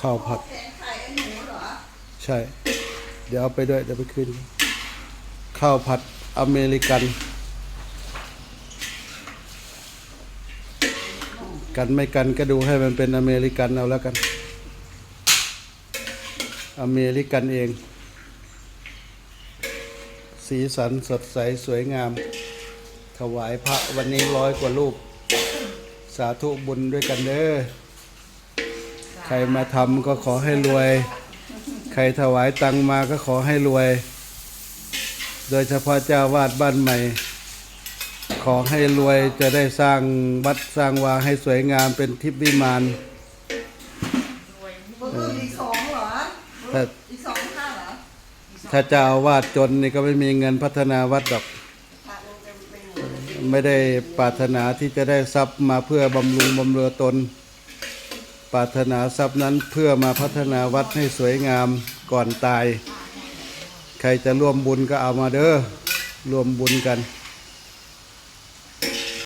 ข้าวผัดแกงไข่ไอ้หมูเหรอใช่ เดี๋ยวเอาไปด้วย เดี๋ยวไปคืนข้าวผัดอเมริกัน กันไม่กันก็ดูให้มันเป็นอเมริกันเอาแล้วกัน อเมริกันเอง สีสันสดใสสวยงาม ถวายพระวันนี้ร้อยกว่ารูป สาธุบุญด้วยกันเด้อ ใครมาทำก็ขอให้รวย ใครถวายตังมาก็ขอให้รวย โดยเฉพาะเจ้าวาดบ้านใหม่ ขอให้รวยจะได้สร้างวัดสร้างวาให้สวยงามเป็นทิพย์วิมานเบอร์อีกสองเหรอถ้าอีกสองข้างเหรอถ้าเจ้าอาวาดจนนี่ก็ไม่มีเงินพัฒนาวัดดอก พระลงเต็มไปหมดเลยไม่ได้ปรารถนาที่จะได้ทรัพย์มาเพื่อบำรุงบำเรอตน ปรารถนาทรัพย์นั้นเพื่อมาพัฒนาวัดให้สวยงามก่อนตาย ใครจะร่วมบุญก็เอามาเด้อร่วมบุญกัน